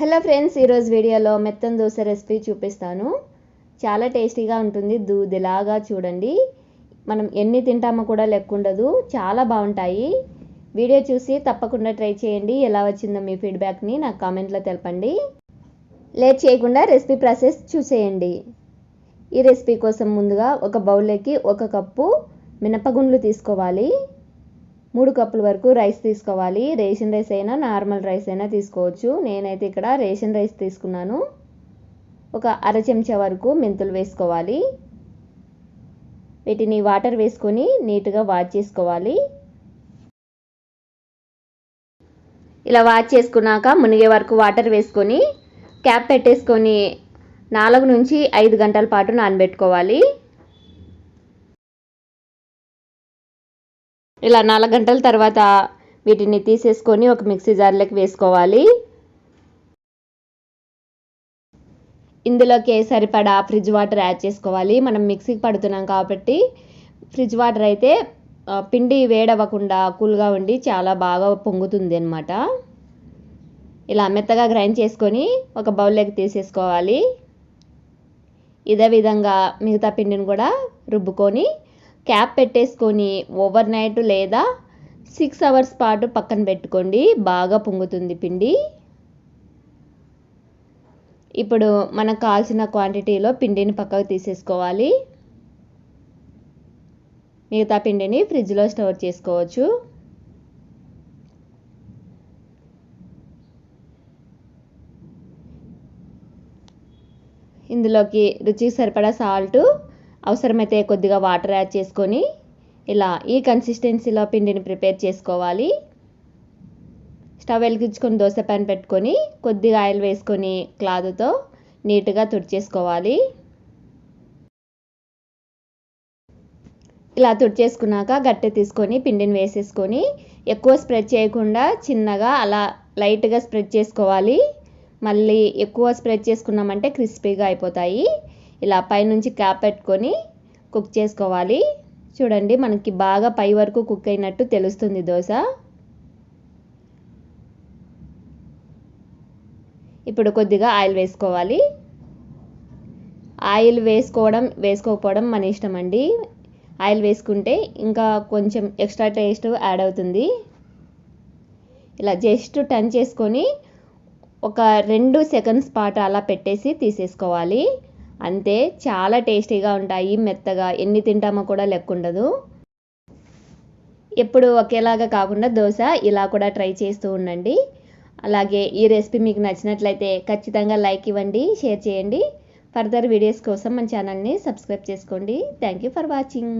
Hello friends ఈరోజు వీడియోలో మెత్తన్ dosa recipe చూపిస్తాను. చాలా టేస్టీగా ఉంటుంది దూదిలాగా చూడండి. మనం ఎన్ని తింటామో కూడా లెక్కుండదు చాలా బాగుంటాయి. వీడియో చూసి తప్పకుండా ట్రై చేయండి ఎలా వచ్చిందో మీ ఫీడ్బ్యాక్ని నాకు కామెంట్లో తెలపండి. లేట్ చేయకుండా రెసిపీ ప్రాసెస్ చూసేయండి. ఈ రెసిపీ కోసం ముందుగా ఒక బౌల్లోకి ఒక కప్పు మినపగుండ్లు తీసుకోవాలి. మూడు కప్పుల వరకు రైస్ తీసుకోవాలి. రేషన్ రైస్ అయినా నార్మల్ రైస్ అయినా తీసుకోవచ్చు. నేనైతే ఇక్కడ రేషన్ రైస్ తీసుకున్నాను. ఒక అర చెంచా వరకు మెంతులు వేసుకోవాలి. వీటిని వాటర్ వేసుకొని నీట్గా వాష్ చేసుకోవాలి. ఇలా వాష్ చేసుకున్నాక మునిగే వరకు వాటర్ వేసుకొని క్యాప్ పెట్టేసుకొని నాలుగు నుంచి ఐదు గంటల పాటు నానబెట్టుకోవాలి. ఇలా నాలుగు గంటల తర్వాత వీటిని తీసేసుకొని ఒక మిక్సీ జార్లోకి వేసుకోవాలి. ఇందులోకి సరిపడా ఫ్రిడ్జ్ వాటర్ యాడ్ చేసుకోవాలి. మనం మిక్సీకి పడుతున్నాం కాబట్టి ఫ్రిడ్జ్ వాటర్ అయితే పిండి వేడవ్వకుండా కూల్గా ఉండి చాలా బాగా పొంగుతుంది అనమాట ఇలా మెత్తగా గ్రైండ్ చేసుకొని ఒక బౌల్లోకి తీసేసుకోవాలి. ఇదే విధంగా మిగతా పిండిని కూడా రుబ్బుకొని క్యాప్ పెట్టేసుకొని ఓవర్ నైట్ లేదా సిక్స్ అవర్స్ పాటు పక్కన పెట్టుకోండి. బాగా పొంగుతుంది పిండి. ఇప్పుడు మనకు కావాల్సిన క్వాంటిటీలో పిండిని పక్కకు తీసేసుకోవాలి. మిగతా పిండిని ఫ్రిడ్జ్లో స్టోర్ చేసుకోవచ్చు. ఇందులోకి రుచికి సరిపడా సాల్టు అవసరమైతే కొద్దిగా వాటర్ యాడ్ చేసుకొని ఇలా ఈ కన్సిస్టెన్సీలో పిండిని ప్రిపేర్ చేసుకోవాలి. స్టవ్ వెలిగించుకొని దోశ ప్యాన్ పెట్టుకొని కొద్దిగా ఆయిల్ వేసుకొని క్లాత్తో నీట్గా తుడిచేసుకోవాలి. ఇలా తుడిచేసుకున్నాక గట్టె తీసుకొని పిండిని వేసేసుకొని ఎక్కువ స్ప్రెడ్ చేయకుండా చిన్నగా అలా లైట్గా స్ప్రెడ్ చేసుకోవాలి. మళ్ళీ ఎక్కువ స్ప్రెడ్ చేసుకున్నామంటే క్రిస్పీగా అయిపోతాయి. ఇలా పైనుంచి క్యాప్ పెట్టుకొని కుక్ చేసుకోవాలి. చూడండి మనకి బాగా పై వరకు కుక్ అయినట్టు తెలుస్తుంది దోశ. ఇప్పుడు కొద్దిగా ఆయిల్ వేసుకోవాలి. ఆయిల్ వేసుకోవడం వేసుకోకపోవడం మన ఇష్టం అండి. ఆయిల్ వేసుకుంటే ఇంకా కొంచెం ఎక్స్ట్రా టేస్ట్ యాడ్ అవుతుంది. ఇలా జస్ట్ టర్న్ చేసుకొని ఒక రెండు సెకండ్స్ పాటు అలా పెట్టేసి తీసేసుకోవాలి. అంతే చాలా టేస్టీగా ఉంటాయి మెత్తగా. ఎన్ని తింటామో కూడా లెక్క ఉండదు ఎప్పుడు ఒకేలాగా కాకుండా దోశ ఇలా కూడా ట్రై చేస్తూ ఉండండి. అలాగే ఈ రెసిపీ మీకు నచ్చినట్లయితే ఖచ్చితంగా లైక్ ఇవ్వండి షేర్ చేయండి. ఫర్దర్ వీడియోస్ కోసం మన ఛానల్ని సబ్స్క్రైబ్ చేసుకోండి. Thank you for watching.